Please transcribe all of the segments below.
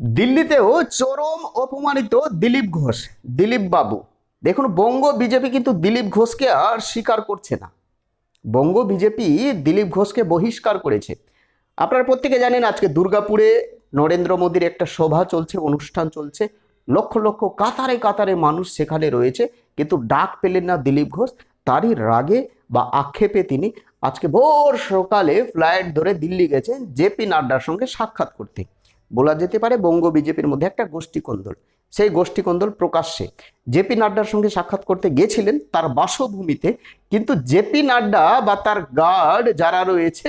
দিল্লিতেও চরম অপমানিত দিলীপ ঘোষ, দিলীপ বাবু। দেখুন, বঙ্গ বিজেপি কিন্তু দিলীপ ঘোষকে আর স্বীকার করছে না। বঙ্গ বিজেপি দিলীপ ঘোষকে বহিষ্কার করেছে। আপনারা প্রত্যেকে জানেন, আজকে দুর্গাপুরে নরেন্দ্র মোদীর একটা সভা চলছে, অনুষ্ঠান চলছে। লক্ষ লক্ষ কাতারে কাতারে মানুষ সেখানে রয়েছে, কিন্তু ডাক পেলেন না দিলীপ ঘোষ। তারই রাগে বা আক্ষেপে তিনি আজকে ভোর সকালে ফ্লাইট ধরে দিল্লি গেছেন জেপি নাড্ডার সঙ্গে সাক্ষাৎ করতে। বলা যেতে পারে বঙ্গ বিজেপির মধ্যে একটা গোষ্ঠী কোন্দল সেই গোষ্ঠী কোন্দল প্রকাশ্যে জেপি নাড্ডার সঙ্গে সাক্ষাৎ করতে গেছিলেন তার বাসভূমিতে, কিন্তু জেপি নাড্ডা বা তার গার্ড যারা রয়েছে,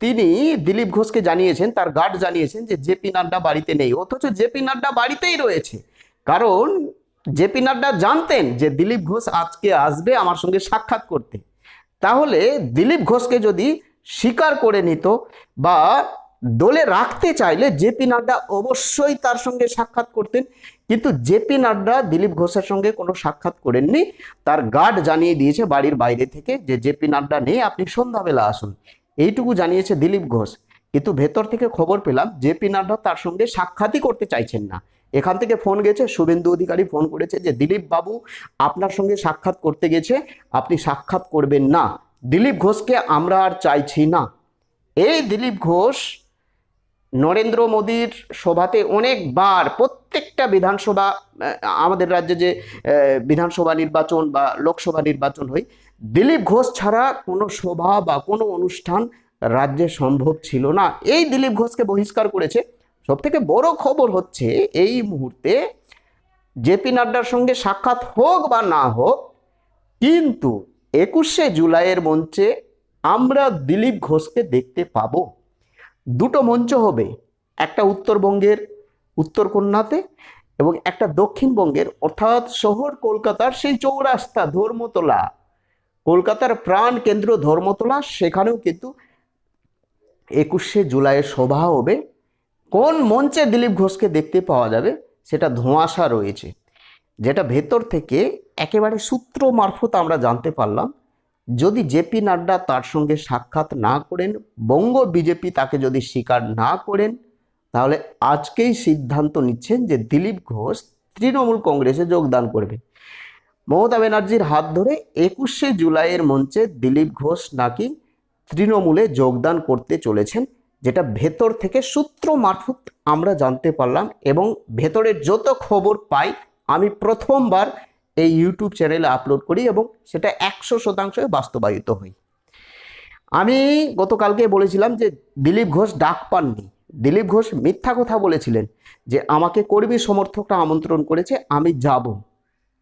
তিনি দিলীপ ঘোষকে জানিয়েছেন, তার গার্ড জানিয়েছেন যে জেপি নাড্ডা বাড়িতে নেই। অথচ জেপি নাড্ডা বাড়িতেই রয়েছে। কারণ জেপি নাড্ডা জানতেন যে দিলীপ ঘোষ আজকে আসবে আমার সঙ্গে সাক্ষাৎ করতে। তাহলে দিলীপ ঘোষকে যদি স্বীকার করে নিত বা দলে রাখতে চাইলে জেপি নাড্ডা অবশ্যই তার সঙ্গে সাক্ষাৎ করতেন। কিন্তু জেপি নাড্ডা দিলীপ ঘোষের সঙ্গে কোনো সাক্ষাৎ করেননি। তার গার্ড জানিয়ে দিয়েছে বাড়ির বাইরে থেকে যে জেপি নাড্ডা নেই, আপনি সন্ধ্যাবেলা আসুন। এইটুকু জানিয়েছে দিলীপ ঘোষ। কিন্তু ভেতর থেকে খবর পেলাম জেপি নাড্ডা তার সঙ্গে সাক্ষাৎই করতে চাইছেন না। এখান থেকে ফোন গেছে, শুভেন্দু অধিকারী ফোন করেছে যে, দিলীপ বাবু, আপনার সঙ্গে সাক্ষাৎ করতে গেছে, আপনি সাক্ষাৎ করবেন না। দিলীপ ঘোষকে আমরা আর চাইছি না। এই দিলীপ ঘোষ নরেন্দ্র মোদীর সভাতে অনেকবার প্রত্যেকটা বিধানসভা আমাদের রাজ্যে যে বিধানসভা নির্বাচন বা লোকসভা নির্বাচন হয়, দিলীপ ঘোষ ছাড়া কোনো সভা বা কোনো অনুষ্ঠান রাজ্যে সম্ভব ছিল না। এই দিলীপ ঘোষকে বহিষ্কার করেছে। সব থেকে বড় খবর হচ্ছে এই মুহূর্তে জেপি নাড্ডার সঙ্গে সাক্ষাৎ হোক বা না হোক, কিন্তু একুশে জুলাইয়ের মঞ্চে আমরা দিলীপ ঘোষকে দেখতে পাবো। দুটো মঞ্চ হবে, একটা উত্তরবঙ্গের উত্তরকন্যাতে এবং একটা দক্ষিণবঙ্গের। অর্থাৎ শহর কলকাতার সেই চৌরাস্তা, ধর্মতলা। কলকাতার প্রাণ কেন্দ্র ধর্মতলা, সেখানেও কিন্তু একুশে জুলাইয়ের সভা হবে। কোন মঞ্চে দিলীপ ঘোষকে দেখতে পাওয়া যাবে, সেটা ধোঁয়াশা রয়েছে, যেটা ভেতর থেকে একেবারে সূত্র মারফত আমরা জানতে পারলাম। যদি জেপি নাড্ডা তার সঙ্গে সাক্ষাৎ না করেন, বঙ্গ বিজেপি তাকে যদি স্বীকার না করেন, তাহলে আজকেই সিদ্ধান্ত নিচ্ছেন যে দিলীপ ঘোষ তৃণমূল কংগ্রেসে যোগদান করবে। মমতা ব্যানার্জির হাত ধরে একুশে জুলাইয়ের মঞ্চে দিলীপ ঘোষ নাকি তৃণমূলে যোগদান করতে চলেছেন, যেটা ভেতর থেকে সূত্র মারফত আমরা জানতে পারলাম এবং ভেতরের যত খবর পাই, আমি প্রথমবার এই ইউটিউব চ্যানেলে আপলোড করি এবং সেটা একশো শতাংশ বাস্তবায়িত হই। আমি গতকালকে বলেছিলাম যে দিলীপ ঘোষ ডাক পাননি। দিলীপ ঘোষ মিথ্যা কথা বলেছিলেন যে আমাকে কর্মী সমর্থকরা আমন্ত্রণ করেছে, আমি যাব।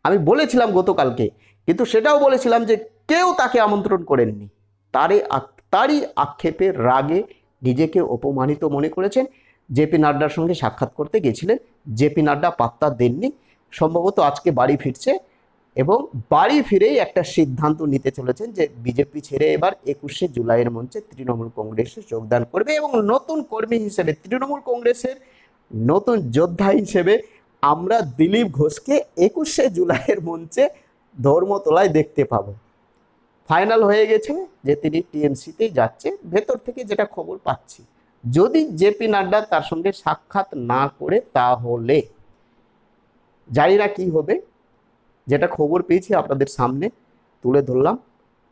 আমি বলেছিলাম গতকালকে, কিন্তু সেটাও বলেছিলাম যে কেউ তাকে আমন্ত্রণ করেননি। তারই তারই আক্ষেপের রাগে নিজেকে অপমানিত মনে করেছেন। জেপি নাড্ডার সঙ্গে সাক্ষাৎ করতে গেছিলেন। জেপি নাড্ডা পাত্তা দেননি। সম্ভবত আজকে বাড়ি ফিরছে এবং বাড়ি ফিরেই একটা সিদ্ধান্ত নিতে চলেছেন যে বিজেপি ছেড়ে এবার একুশে জুলাইয়ের মঞ্চে তৃণমূল কংগ্রেসে যোগদান করবে এবং নতুন কর্মী হিসেবে, তৃণমূল কংগ্রেসের নতুন যোদ্ধা হিসেবে আমরা দিলীপ ঘোষকে একুশে জুলাইয়ের মঞ্চে ধর্মতলায় দেখতে পাবো। ফাইনাল হয়ে গেছে যে তিনি টিএমসিতেই যাচ্ছে। ভেতর থেকে যেটা খবর পাচ্ছি, যদি জেপি নাড্ডা তার সঙ্গে সাক্ষাৎ না করে তাহলে জানি না কি হবে। যেটা খবর পেয়েছি আপনাদের সামনে, তুলে ধরলাম।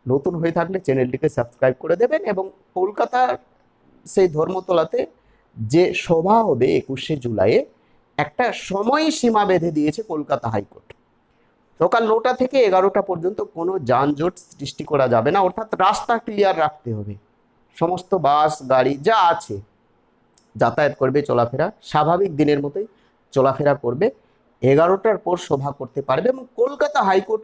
নতুন হয়ে থাকলে চ্যানেলটিকে সাবস্ক্রাইব করে দেবেন এবং কলকাতার সেই ধর্মতলাতে যে সভা হবে একুশে জুলাইয়ে, একটা সময় সীমা বেঁধে দিয়েছে কলকাতা হাইকোর্ট। সকাল নটা থেকে এগারোটা পর্যন্ত কোনো যানজট সৃষ্টি করা যাবে না, অর্থাৎ রাস্তা ক্লিয়ার রাখতে হবে। সমস্ত বাস, গাড়ি, যা আছে, যাতায়াত করবে, চলাফেরা, স্বাভাবিক দিনের মতোই চলাফেরা করবে। এগারোটার পর সভা করতে পারবে এবং কলকাতা হাইকোর্ট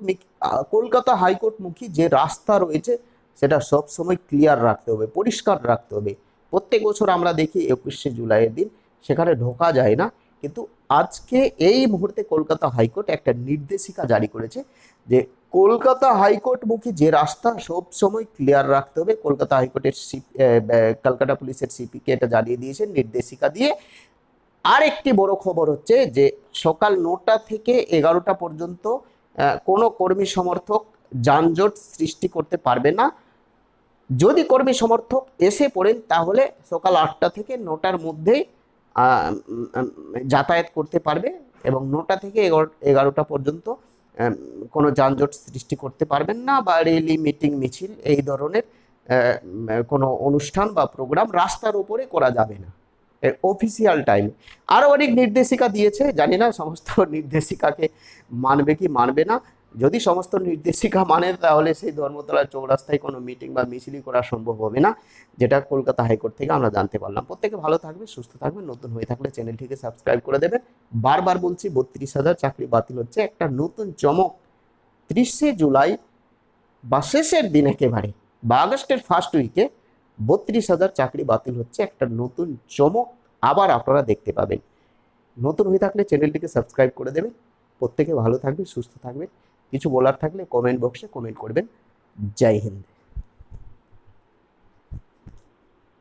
কলকাতা হাইকোর্টমুখী যে রাস্তা রয়েছে, সেটা সব সময় ক্লিয়ার রাখতে হবে, পরিষ্কার রাখতে হবে। প্রত্যেক বছর আমরা দেখি একুশে জুলাইয়ের দিন, সেখানে ঢোকা যায় না। কিন্তু আজকে এই মুহূর্তে কলকাতা হাইকোর্ট একটা নির্দেশিকা জারি করেছে যে কলকাতা হাইকোর্টমুখী যে রাস্তা, সব সময় ক্লিয়ার রাখতে হবে। কলকাতা হাইকোর্টের কলকাতা পুলিশের সিপিকে এটা জানিয়ে দিয়েছে, নির্দেশিকা দিয়ে আরেকটি বড় খবর হচ্ছে যে সকাল নটা থেকে এগারোটা পর্যন্ত কোনো কর্মী সমর্থক যানজট সৃষ্টি করতে পারবে না। যদি কর্মী সমর্থক এসে পড়েন তাহলে সকাল আটটা থেকে নটার উম, যাতায়াত করতে পারবে এবং নটা থেকে এগারো এগারোটা পর্যন্ত কোনো যানজট সৃষ্টি করতে পারবেন না বা রেলি মিটিং মিছিল এই ধরনের কোনো অনুষ্ঠান বা প্রোগ্রাম রাস্তার উপরে করা যাবে না। অফিসিয়াল টাইম আরও অনেক নির্দেশিকা দিয়েছে, জানি না সমস্ত নির্দেশিকাকে মানবে কি মানবে না। যদি সমস্ত নির্দেশিকা মানে তাহলে সেই ধর্মতলার চৌরাস্তায় কোনো মিটিং বা মিছিলই করা সম্ভব হবে না, যেটা কলকাতা হাইকোর্ট থেকে আমরা জানতে পারলাম। প্রত্যেকে ভালো থাকবে সুস্থ থাকবে নতুন হয়ে থাকলে চ্যানেলটিকে সাবস্ক্রাইব করে দেবেন। বারবার বলছি, বত্রিশ হাজার চাকরি বাতিল হচ্ছে, একটা নতুন চমক। ত্রিশে জুলাই বা শেষের দিন একেবারে, বা আগস্টের ফার্স্ট উইকে বত্রিশ হাজার চাকরি বাতিল হচ্ছে, একটা নতুন চমক আবার আপনারা দেখতে পাবেন। নতুন হয়ে থাকলে চ্যানেলটিকে সাবস্ক্রাইব করে দেবেন। প্রত্যেকে ভালো থাকবে সুস্থ থাকবে কিছু বলার থাকলে কমেন্ট বক্সে কমেন্ট করবেন। জয় হিন্দ।